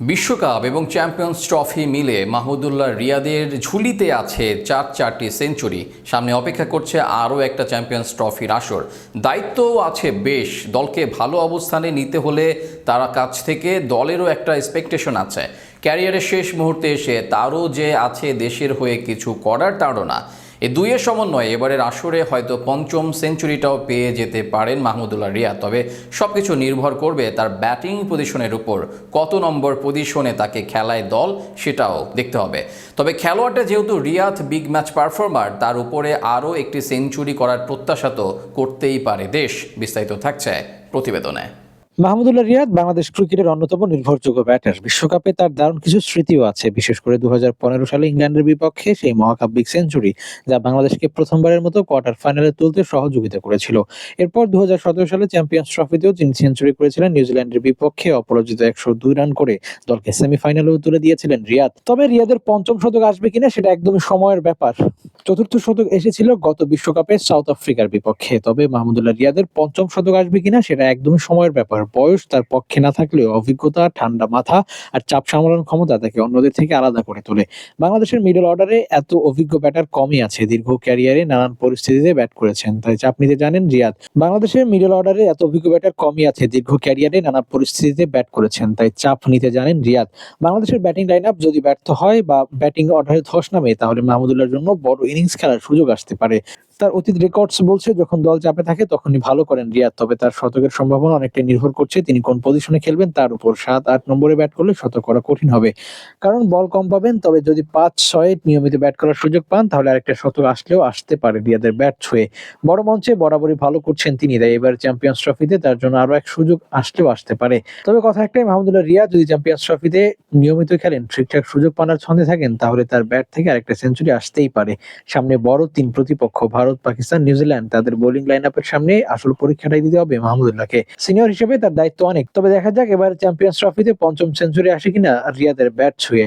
বিশ্বকাপ এবং champions trophy মিলে মাহমুদুল্লাহ রিয়াদের ঝুলিতে আছে চার চারটি সেঞ্চুরি। সামনে অপেক্ষা করছে আরও একটা চ্যাম্পিয়ন্স ট্রফির আসর। দায়িত্বও আছে বেশ। দলকে ভালো অবস্থানে নিতে হলে তারা কাছ থেকে দলেরও একটা এক্সপেকটেশন আছে। ক্যারিয়ারের শেষ মুহূর্তে এসে তারও যে আছে দেশের হয়ে কিছু করার তাড়না। এই দুইয়ের সমন্বয়ে এবারের আসরে হয়তো পঞ্চম সেঞ্চুরিটাও পেয়ে যেতে পারেন মাহমুদুল্লাহ রিয়া তবে সব কিছু নির্ভর করবে তার ব্যাটিং পজিশনের উপর। কত নম্বর পজিশনে তাকে খেলায় দল সেটাও দেখতে হবে। তবে খেলোয়াড়টা যেহেতু রিয়াদ বিগ ম্যাচ পারফর্মার, তার উপরে আরও একটি সেঞ্চুরি করার প্রত্যাশা তো করতেই পারে দেশ, বিস্তারিত থাকছে প্রতিবেদনে। মাহমুদুল্লাহ রিয়াদ বাংলাদেশ ক্রিকেটের অন্যতম নির্ভরযোগ্য ব্যাটার। বিশ্বকাপে তার দারুণ কিছু স্মৃতিও আছে। বিশেষ করে দুই হাজার পনেরো সালে ইংল্যান্ডের বিপক্ষে সেই মহাকাব্যিক সেঞ্চুরি যা বাংলাদেশকে প্রথমবারের মতো কোয়ার্টার ফাইনালে তুলতে সহযোগিতা করেছিল। এরপর দু হাজার সতেরো সালে চ্যাম্পিয়ন্স ট্রফিতেও তিনি সেঞ্চুরি করেছিলেন নিউজিল্যান্ডের বিপক্ষে অপরাজিত একশো দুই রান করে। দলকে সেমিফাইনালেও তুলে দিয়েছিলেন রিয়াদ। তবে রিয়াদের পঞ্চম শতক আসবে কিনা সেটা একদমই সময়ের ব্যাপার। চতুর্থ শতক এসেছিল গত বিশ্বকাপে সাউথ আফ্রিকার বিপক্ষে। তবে মাহমুদুল্লাহ রিয়াদের পঞ্চম শতক আসবে কিনা সেটা একদমই সময়ের ব্যাপার। বয়স তার পক্ষে না থাকলেও অভিজ্ঞতা, ঠান্ডা মাথা আর চাপ সামলানোর ক্ষমতা তাকে অন্যদের থেকে আলাদা করে তোলে। বাংলাদেশের মিডল অর্ডারে এত অভিজ্ঞ ব্যাটার কমই আছে। দীর্ঘ ক্যারিয়ারে নানান পরিস্থিতিতে ব্যাট করেছেন। তাই চাপ নিতে জানেন রিয়াদ। বাংলাদেশের মিডল অর্ডারে এত অভিজ্ঞ ব্যাটার কমই আছে। দীর্ঘ ক্যারিয়ারে নানা পরিস্থিতিতে ব্যাট করেছেন। তাই চাপ নিতে জানেন রিয়াদ। বাংলাদেশের ব্যাটিং লাইন যদি ব্যর্থ হয় বা ব্যাটিং অর্ডারে ধস নামে, তাহলে মাহমুদুল্লাহর জন্য বড় ইনিংস খেলার সুযোগ আসতে পারে। তার অতীত রেকর্ডস বলছে, যখন দল চাপে থাকে তখনই ভালো করেন রিয়াদ, তবে তার শতকের সম্ভাবনা অনেকটাই নির্ভর করছে। তিনি কোন পজিশনে খেলবেন তার উপর সাত, আট নম্বরে ব্যাট করলে শতক করা কঠিন হবে। কারণ বল কম পাবেন, তবে যদি পাঁচ, ছয় নিয়মিত ব্যাট করার সুযোগ পান, তাহলে আরেকটা শতক আসলেও আসতে পারে রিয়াদের ব্যাট ছুঁয়ে। বড় মঞ্চে বরাবরই ভালো করছেন তিনি, তাই এবার চ্যাম্পিয়ন্স ট্রফিতে তার জন্য আরও এক সুযোগ আসলেও আসতে পারে। তবে কথা একটাই, মাহমুদুল্লাহ রিয়াদ যদি চ্যাম্পিয়ন্স ট্রফিতে নিয়মিত খেলেন, ঠিকঠাক সুযোগ পানার ছন্দে থাকেন, তাহলে তার ব্যাট থেকে আরেকটা সেঞ্চুরি আসতেই পারে। সামনে বড় তিন প্রতিপক্ষ, ভারত, পাকিস্তান নিউজিল্যান্ড তাদের বোলিং লাইন আপের সামনে আসল পরীক্ষাটাই দিতে হবে মাহমুদুল্লাহকে সিনিয়র হিসেবে তার দায়িত্ব অনেক। তবে দেখা যাক এবার চ্যাম্পিয়ন্স ট্রফিতে পঞ্চম সেঞ্চুরি আসে কিনা রিয়াদের ব্যাট ছুঁয়ে।